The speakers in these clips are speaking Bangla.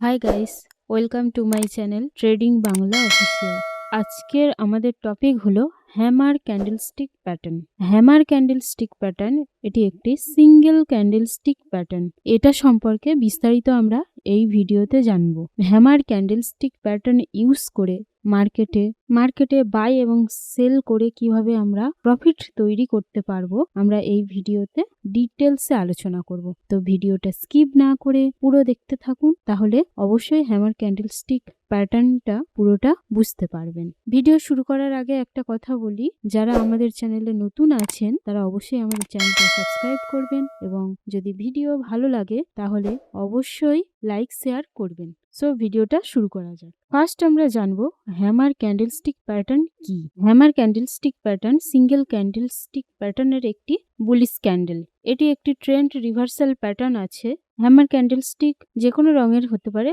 Hi guys welcome to my channel trading Bangla official আজকের আমাদের টপিক হলো hammer candlestick pattern hammer candlestick pattern এটি একটি সিঙ্গেল ক্যান্ডেলস্টিক প্যাটার্ন এটা সম্পর্কে বিস্তারিত আমরা এই ভিডিওতে জানব। হ্যামার ক্যান্ডেলস্টিক প্যাটার্ন ইউজ করে মার্কেটে মার্কেটে বাই এবং সেল করে কীভাবে আমরা প্রফিট তৈরি করতে পারব, আমরা এই ভিডিওতে ডিটেলসে আলোচনা করব। তো ভিডিওটা স্কিপ না করে পুরো দেখতে থাকুন, তাহলে অবশ্যই হ্যামার ক্যান্ডেলস্টিক প্যাটার্নটা পুরোটা বুঝতে পারবেন। ভিডিও শুরু করার আগে একটা কথা বলি, যারা আমাদের চ্যানেলে নতুন আছেন, তারা অবশ্যই আমাদের চ্যানেলটা সাবস্ক্রাইব করবেন এবং যদি ভিডিও ভালো লাগে, তাহলে অবশ্যই লাইক, শেয়ার করবেন। সো, ভিডিওটা শুরু করা যাক। ফার্স্ট আমরা জানব, হ্যামার ক্যান্ডেলস্টিক প্যাটার্ন কি? Hammer candlestick pattern single candlestick প্যাটার্নের একটি বুলিশ ক্যান্ডেল। এটি একটি ট্রেন্ড রিভার্সাল প্যাটার্ন আছে। হ্যামার ক্যান্ডেলস্টিক যে কোনো রঙের হতে পারে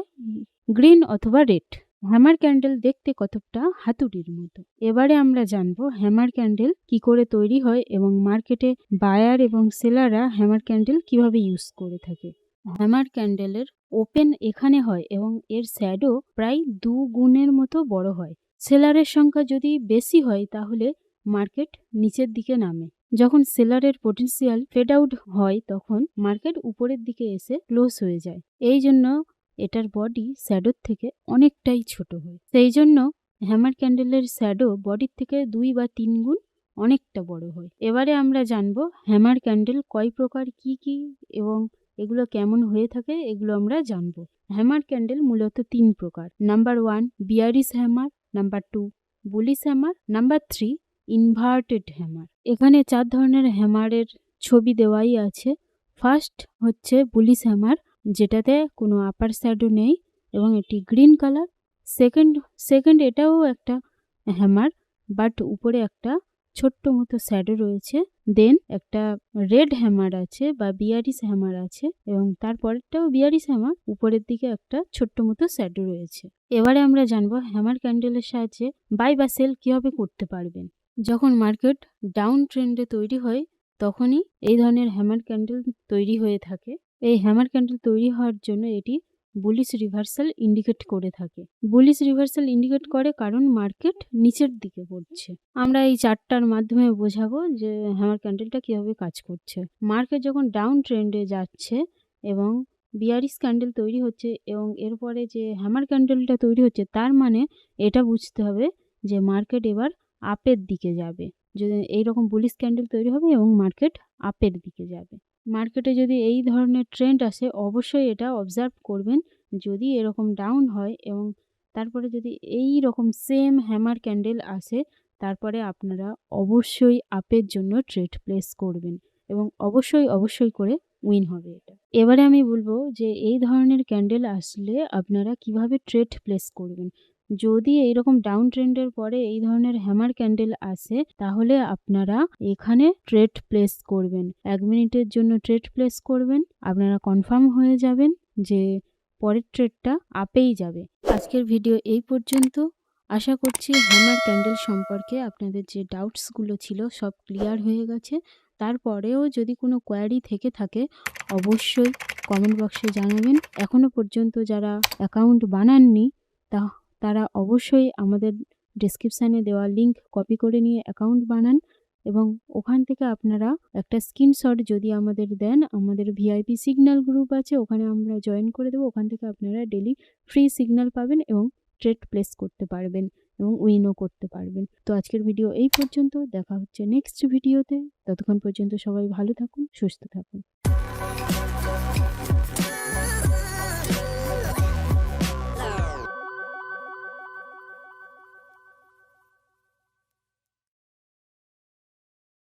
গ্রিন অথবা রেড। হ্যামার ক্যান্ডেল দেখতে কতকটা হাতুড়ির মতো। এবারে আমরা জানব হ্যামার ক্যান্ডেল কি করে তৈরি হয় এবং মার্কেটে বায়ার এবং সেলাররা হ্যামার ক্যান্ডেল কীভাবে ইউজ করে থাকে। হ্যামার ক্যান্ডেলের ওপেন এখানে হয় এবং এর শ্যাডো প্রায় দু গুণের মতো বড় হয়। সেলারের সংখ্যা যদি বেশি হয় তাহলে মার্কেট নিচের দিকে নামে। যখন সেলারের পটেন্সিয়াল ফেড আউট হয় তখন মার্কেট উপরের দিকে এসে ক্লোজ হয়ে যায়। এই জন্য এটার বডি শ্যাডোর থেকে অনেকটাই ছোট হয়। সেই জন্য হ্যামার ক্যান্ডেলের শ্যাডো বডির থেকে দুই বা তিন গুণ অনেকটা বড় হয়। এবারে আমরা জানব হ্যামার ক্যান্ডেল কয় প্রকার, কি কি, এবং এগুলো কেমন হয়ে থাকে, এগুলো আমরা জানব। হ্যামার ক্যান্ডেল মূলত তিন প্রকার। Number one bearish hammer number two bullish hammer number three inverted hammer এখানে চার ধরনের হ্যামারের ছবি দেওয়াই আছে। ফার্স্ট হচ্ছে বুলিশ হ্যামার যেটাতে কোনো আপার শ্যাডো নেই এবং এটি গ্রিন কালার সেকেন্ড সেকেন্ড এটাও একটা হ্যামার বাট উপরে একটা ছোট্ট মতো শ্যাডো রয়েছে। দেন একটা রেড হ্যামার আছে বা বিয়ারিস হ্যামার আছে এবং তারপরেরটাও বিয়ারিস হ্যামার উপরের দিকে একটা ছোট্ট মতো শ্যাডো রয়েছে। এবারে আমরা জানব হ্যামার ক্যান্ডেলের সাহায্যে বাই বা সেল কীভাবে করতে পারবেন। যখন মার্কেট ডাউন ট্রেন্ডে তৈরি হয়, তখনই এই ধরনের হ্যামার ক্যান্ডেল তৈরি হয়ে থাকে। এই হ্যামার ক্যান্ডেল তৈরি হওয়ার জন্য এটি বুলিশ রিভার্সাল ইন্ডিকেট করে থাকে। বুলিশ রিভার্সাল ইন্ডিকেট করে কারণ মার্কেট নিচের দিকে পড়ছে আমরা এই চারটার মাধ্যমে বোঝাবো যে হ্যামার ক্যান্ডেলটা কীভাবে কাজ করছে। মার্কেট যখন ডাউন ট্রেন্ডে যাচ্ছে এবং বিয়ারিস ক্যান্ডেল তৈরি হচ্ছে এবং এরপরে যে হ্যামার ক্যান্ডেলটা তৈরি হচ্ছে, তার মানে এটা বুঝতে হবে যে মার্কেট এবার আপের দিকে যাবে। এইরকম বুলিশ ক্যান্ডেল তৈরি হবে এবং মার্কেট আপের দিকে যাবে। মার্কেটে যদি এই ধরনের ট্রেন্ড আসে, অবশ্যই এটা অবজার্ভ করবেন। যদি এরকম ডাউন হয় এবং তারপরে যদি এই রকম সেম হ্যামার ক্যান্ডেল আসে, তারপরে আপনারা অবশ্যই আপের জন্য ট্রেড প্লেস করবেন এবং অবশ্যই অবশ্যই করে উইন হবে এটা। এবারে আমি বলব যে এই ধরনের ক্যান্ডেল আসলে আপনারা কীভাবে ট্রেড প্লেস করবেন? যদি এইরকম ডাউন ট্রেন্ডের পরে এই ধরনের হ্যামার ক্যান্ডেল আসে, তাহলে আপনারা এখানে ট্রেড প্লেস করবেন। এক মিনিটের জন্য ট্রেড প্লেস করবেন। আপনারা কনফার্ম হয়ে যাবেন যে পরের ট্রেডটা আপেই যাবে। আজকের ভিডিও এই পর্যন্ত। আশা করছি হ্যামার ক্যান্ডেল সম্পর্কে আপনাদের যে ডাউটসগুলো ছিল সব ক্লিয়ার হয়ে গেছে। তারপরেও যদি কোনো কোয়ারি থেকে থাকে, অবশ্যই কমেন্ট বক্সে জানাবেন। এখনও পর্যন্ত যারা অ্যাকাউন্ট বানাননি তা তারা অবশ্যই আমাদের ডেসক্রিপশানে দেওয়া লিঙ্ক কপি করে নিয়ে অ্যাকাউন্ট বানান এবং ওখান থেকে আপনারা একটা স্ক্রিনশট যদি আমাদের দেন, আমাদের ভিআইপি সিগন্যাল গ্রুপ আছে, ওখানে আমরা জয়েন করে দেবো, ওখান থেকে আপনারা ডেলি ফ্রি সিগন্যাল পাবেন এবং ট্রেড প্লেস করতে পারবেন এবং উইনও করতে পারবেন। তো আজকের ভিডিও এই পর্যন্ত, দেখা হচ্ছে নেক্সট ভিডিওতে ততক্ষণ পর্যন্ত সবাই ভালো থাকুন, সুস্থ থাকুন।